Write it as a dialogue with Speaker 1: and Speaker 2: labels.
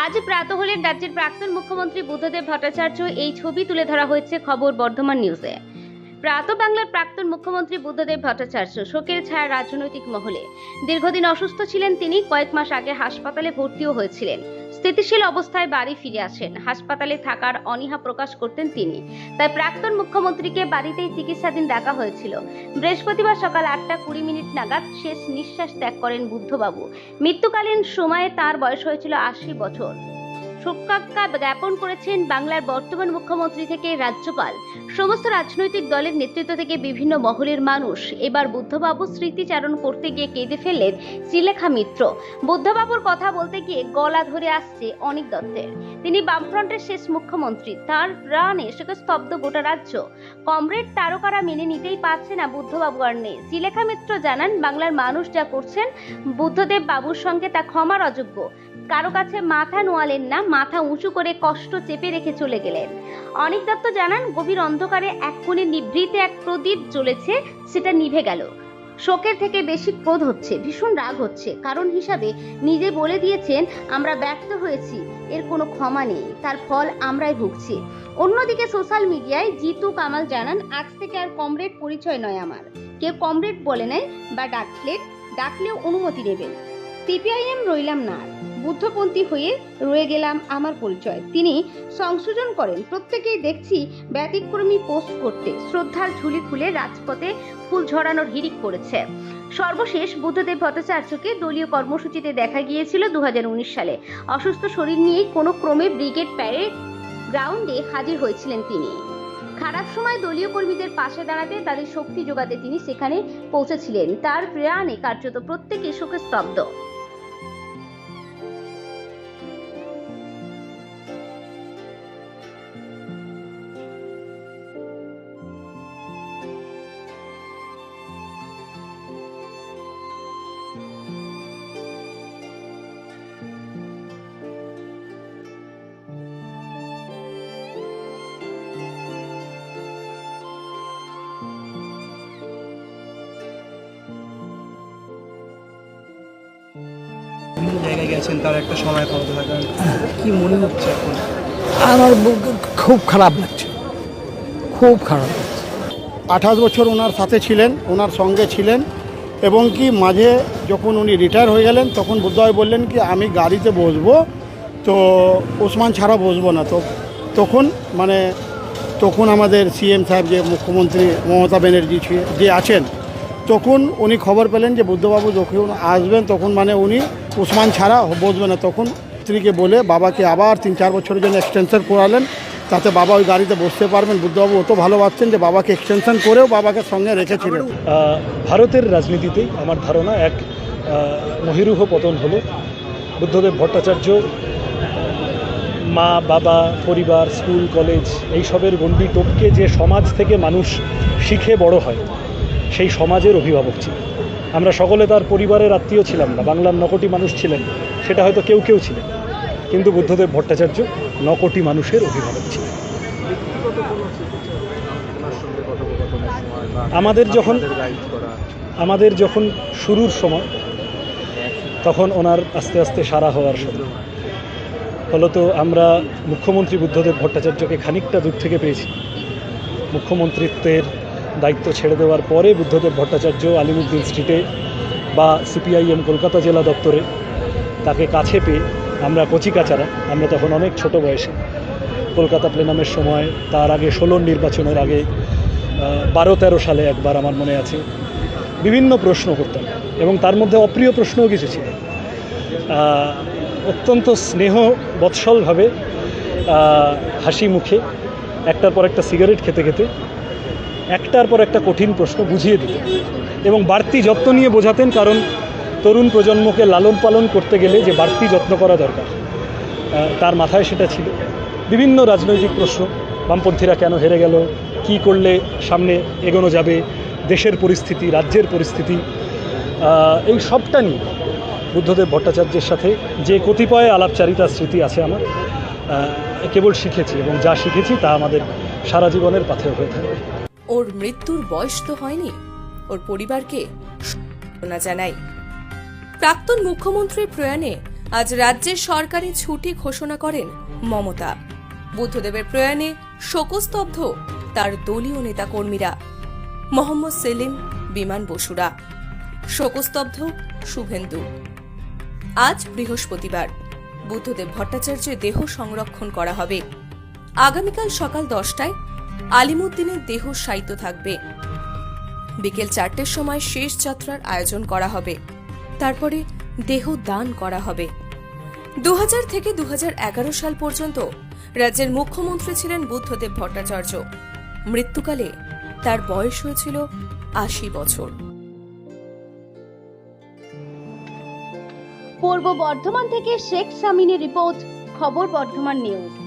Speaker 1: আজ প্রাত হলেন রাজ্যের প্রাক্তন মুখ্যমন্ত্রী বুদ্ধদেব ভট্টাচার্য এই ছবি তুলে ধরা হয়েছে খবর বর্ধমান নিউজে। প্রাত বাংলার প্রাক্তন মুখ্যমন্ত্রী বুদ্ধদেব ভট্টাচার্য শোকের ছায়া রাজনৈতিক মহলে। দীর্ঘদিন অসুস্থ ছিলেন তিনি, কয়েক মাস আগে হাসপাতালে ভর্তিও হয়েছিলেন। স্থিতিশীল অবস্থায় বাড়ি ফিরে আসেন। হাসপাতালে থাকার অনীহা প্রকাশ করতেন তিনি। তাই প্রাক্তন মুখ্যমন্ত্রীকে বাড়িতেই চিকিৎসাধীন রাখা হয়েছিল। বৃহস্পতিবার সকাল আটটা কুড়ি মিনিট নাগাদ শেষ নিঃশ্বাস ত্যাগ করেন বুদ্ধবাবু। মৃত্যুকালীন সময়ে তার বয়স হয়েছিল আশি বছর। শোকাজ্ঞা জ্ঞাপন করেছেন বাংলার বর্তমান মুখ্যমন্ত্রী থেকে রাজ্যপাল। সমস্ত রাজনৈতিক দলের নেতৃত্ব থেকে বিভিন্ন মহলের মানুষ এবার বুদ্ধবাবু স্মৃতিচারণ করতে গিয়ে কেঁদে ফেললেন শ্রীলেখা মিত্র। বুদ্ধবাবুর কথা বলতে গিয়ে গলা ধরে আসছে অনিক দত্তের। তিনি বামফ্রন্টের শেষ মুখ্যমন্ত্রী, তার প্রাণে সেকে স্তব্ধ গোটা রাজ্য। কমরেড তারকারা মেনে নিতেই পারছে না বুদ্ধবাবু আর নেই। শ্রীলেখা মিত্র জানান, বাংলার মানুষ যা করছেন বুদ্ধদেব বাবুর সঙ্গে তা ক্ষমার অযোগ্য। কারও কাছে মাথা নোয়ালেন না, মাথা উঁচু করে কষ্ট চেপে রেখে চলে গেলেন। অনিক দত্ত জানান, গভীর অন্ধকারে এক কোণে নিভৃতে এক প্রদীপ জ্বলেছে, সেটা নিভে গেল। শোকের থেকে বেশি ক্রোধ হচ্ছে, ভীষণ রাগ হচ্ছে। কারণ হিসাবে নিজে বলে দিয়েছেন, আমরা ব্যর্থ হয়েছি, এর কোনো ক্ষমা নেই, তার ফল আমরাই ভুগছি। অন্যদিকে সোশ্যাল মিডিয়ায় জিতু কামাল জানান, আজ থেকে আর কমরেড পরিচয় নয় আমার। কেউ কমরেড বলে নেয় বা ডাকলেন ডাকলেও অনুমতি নেবেন। সিপিআইএম রইলাম না। বুদ্ধপন্থী হয়ে রয়ে গেলাম আমার পরিচয়। তিনি সংশোধন করেন, প্রত্যেকেই দেখছি ব্যতিক্রমী পোস্ট করতে, শ্রদ্ধার ঝুলি খুলে রাজপথে ফুল ঝরানোর হিড়িক পড়েছে সর্বশেষ বুদ্ধদেব ভট্টাচার্যকে দলীয় কর্মসূচিতে দেখা গিয়েছিল দুহাজার উনিশ সালে। অসুস্থ শরীর নিয়েই কোনো ক্রমে ব্রিগেড প্যারেড গ্রাউন্ডে হাজির হয়েছিলেন তিনি। খারাপ সময় দলীয় কর্মীদের পাশে দাঁড়াতে তাদের শক্তি যোগাতে তিনি সেখানে পৌঁছেছিলেন। তার প্রেরণে কার্যত প্রত্যেকে শোকে স্তব্ধ।
Speaker 2: বিভিন্ন জায়গায় গেছেন? তার একটা সময় ক্ষমতা থাকার কি মনে হচ্ছে এখন?
Speaker 3: আমার বুক খুব খারাপ লাগছে। খুব খারাপ লাগছে।
Speaker 4: আঠাশ বছর ওনার সাথে ছিলেন ওনার সঙ্গে ছিলেন এবং কি মাঝে যখন উনি রিটায়ার হয়ে গেলেন তখন বুদ্ধভাই বললেন কি আমি গাড়িতে বসবো তো ওসমান ছাড়া বসবো না। তো তখন মানে তখন আমাদের সিএম সাহেব যে মুখ্যমন্ত্রী মমতা ব্যানার্জি ছি- যে আছেন তখন উনি খবর পেলেন যে বুদ্ধবাবু যখন আসবেন, তখন মানে উনি উসমান ছাড়া বসবে না। তখন স্ত্রীকে বলে, বাবাকে আবার তিন চার বছরের জন্য এক্সটেনশন করালেন, তাতে বাবা ওই গাড়িতে বসতে পারবেন। বুদ্ধবাবু অত ভালোবাসছেন যে বাবাকে এক্সটেনশন করেও বাবাকে সঙ্গে রেখেছিলেন
Speaker 5: ভারতের রাজনীতিতেই আমার ধারণা এক মহিরুহ পতন হলো। বুদ্ধদেব ভট্টাচার্য, মা, বাবা, পরিবার, স্কুল, কলেজ, এইসবের গণ্ডি টপকে যে সমাজ থেকে মানুষ শিখে বড় হয় সেই সমাজের অভিভাবক ছিল আমরা সকলে তার পরিবারের আত্মীয় ছিলাম না, বাংলার নকটি মানুষ ছিলেন, সেটা হয়তো কেউ কেউ ছিলেন। কিন্তু বুদ্ধদেব ভট্টাচার্য নকটি মানুষের অভিভাবক ছিলেন। আমাদের যখন আমাদের যখন শুরুর সময়, তখন ওনার আস্তে আস্তে সারা হওয়ার সময়। ফলত আমরা মুখ্যমন্ত্রী বুদ্ধদেব ভট্টাচার্যকে খানিকটা দূর থেকে পেয়েছি। মুখ্যমন্ত্রিত্বের দায়িত্ব ছেড়ে দেওয়ার পরে বুদ্ধদেব ভট্টাচার্য আলিমুদ্দিন স্ট্রিটে বা সিপিআইএম কলকাতা জেলা দপ্তরে তাকে কাছে পেয়ে আমরা কচিকাচারা, আমরা তখন অনেক ছোট বয়সে কলকাতা প্লেনামের সময়, তার আগে ষোলোর নির্বাচনের আগে বারো তেরো সালে একবার আমার মনে আছে, বিভিন্ন প্রশ্ন করতাম এবং তার মধ্যে অপ্রিয় প্রশ্নও কিছু ছিল। অত্যন্ত স্নেহ বৎসলভাবে হাসি মুখে, একটার পর একটা সিগারেট খেতে খেতে একটার পর একটা কঠিন প্রশ্ন বুঝিয়ে দিতেন এবং বাড়তি যত্ন নিয়ে বোঝাতেন কারণ তরুণ প্রজন্মকে লালন পালন করতে গেলে যে বাড়তি যত্ন করা দরকার তার মাথায় সেটা ছিল। বিভিন্ন রাজনৈতিক প্রশ্ন, বামপন্থীরা কেন হেরে গেল, কি করলে সামনে এগোনো যাবে, দেশের পরিস্থিতি, রাজ্যের পরিস্থিতি এই সবটা নিয়ে বুদ্ধদেব ভট্টাচার্যের সাথে যে কতিপয় আলাপচারিতার স্মৃতি আছে আমার কেবল শিখেছি এবং যা শিখেছি তা আমাদের সারা জীবনের পাথেয় হয়ে থাকবে।
Speaker 6: ওর মৃত্যুর বয়স তো হয়নি। ওর পরিবারকে জানাই। প্রাক্তন মুখ্যমন্ত্রীর প্রয়াণে আজ রাজ্যের সরকারি ছুটি ঘোষণা করেন মমতা। বুদ্ধদেবের প্রয়াণে শোকস্তব্ধ তার দলীয় নেতাকর্মীরা। মোহাম্মদ সেলিম, বিমান বসুরা। শোকস্তব্ধ শুভেন্দু। আজ বৃহস্পতিবার বুদ্ধদেব ভট্টাচার্যের দেহ সংরক্ষণ করা হবে। আগামীকাল সকাল দশটায় আলিমুদ্দিনের দেহ শায়িত থাকবে। বিকেল চারটের সময় শেষ যাত্রার আয়োজন করা হবে। তারপরে দেহ দান করা হবে। দু হাজার থেকে দু হাজার এগারো সাল পর্যন্ত রাজ্যের মুখ্যমন্ত্রী ছিলেন বুদ্ধদেব ভট্টাচার্য। মৃত্যুকালে তার বয়স হয়েছিল আশি বছর।
Speaker 1: পূর্ব বর্ধমান থেকে শেখ সামিনের রিপোর্ট, খবর বর্ধমান নিউজ।